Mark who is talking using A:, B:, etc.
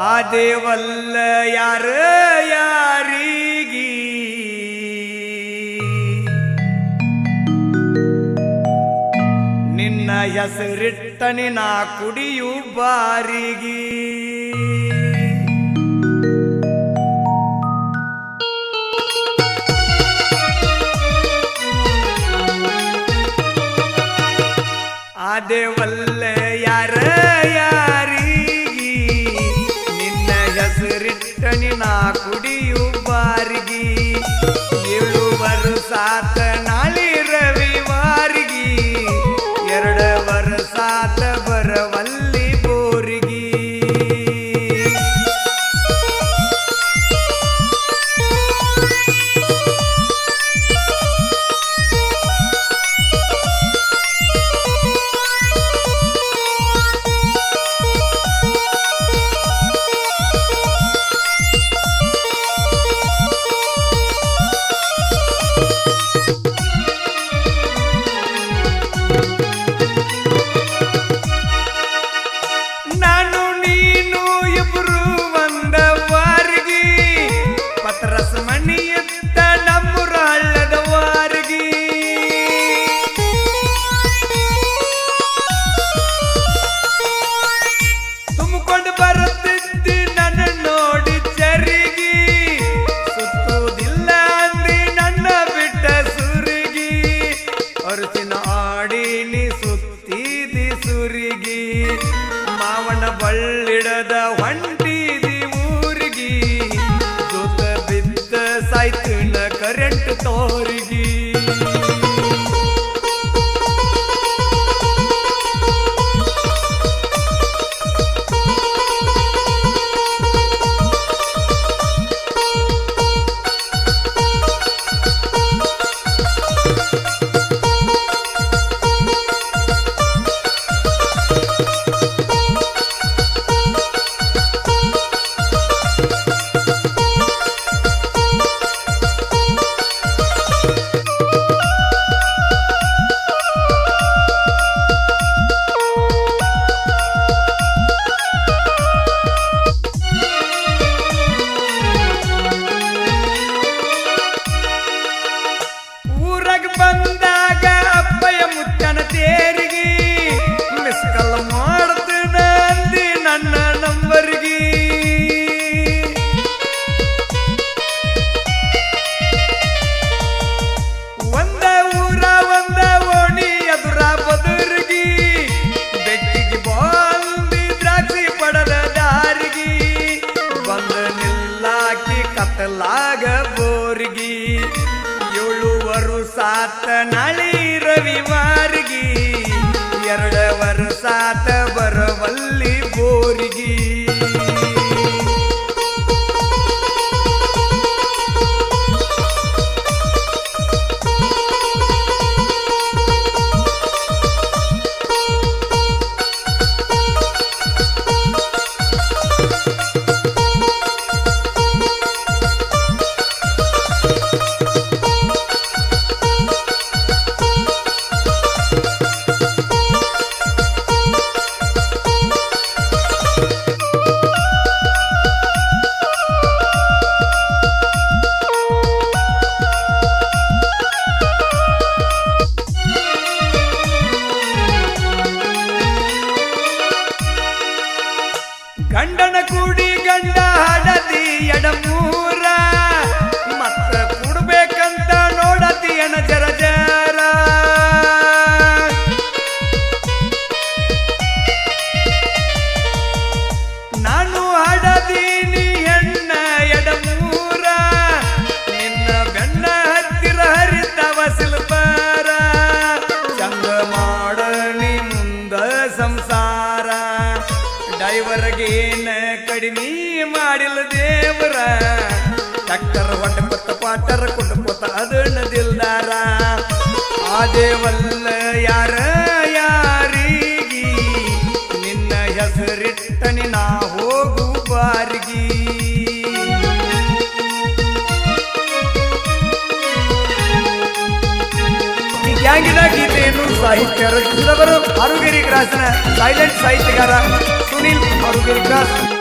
A: ಆ ದೇವಲ್ಲ ಯಾರ ಯಾರಿಗಿ? ನಿನ್ನ ಹೆಸರಿಟ್ಟನಿ ನಾ ಕುಡಿಯು ಬಾರಿಗಿ. ಆ ದೇವಲ್ಲ ಯಾರ ಮಾವನ ಬಳ್ಳಿಡದ ಹೊಂಟಿದಿ ಊರಿಗಿ. ಜೊತ ಸಾಯ್ತಿನ ಕರೆಂಟ್ ತೋರಿಗಿ. ನಳಿ ರವಿವಾರಗಿ. ಎರಡು ವರ್ಷಾತ ಕಡಿಮೆ ಮಾಡಿಲ್ಲ ದೇವರ. ಟಕ್ಕರ್ ಹೊಟ್ಟಕೊತ್ತ ಪಾಟರ್ ಕೊಟ್ಟಕೊತ್ತ ಅದನ್ನ ದಿಲ್ದಾರ. ಆ ದೇವಲ್ಲ ಯಾರ ಯಾರಿಗಿ? ನಿನ್ನ ಹೆಸರಿಟ್ಟನಿ ನಾ ಹೋಗು ಬಾರಿಗಿ. ಗ್ಯಾಂಗಿನ ಗೀತೆಯನ್ನು ಸಾಹಿತ್ಯ ರಚಿಸಿದವರು ಅರುಗಿರಿ ಗ್ರಾಸನ. ಸೈಲೆಂಟ್ ಸಾಹಿತ್ಯಗಾರ ಸುನಿಲ್ ಅರುಗಿರಿ ಕ್ರಾಸ್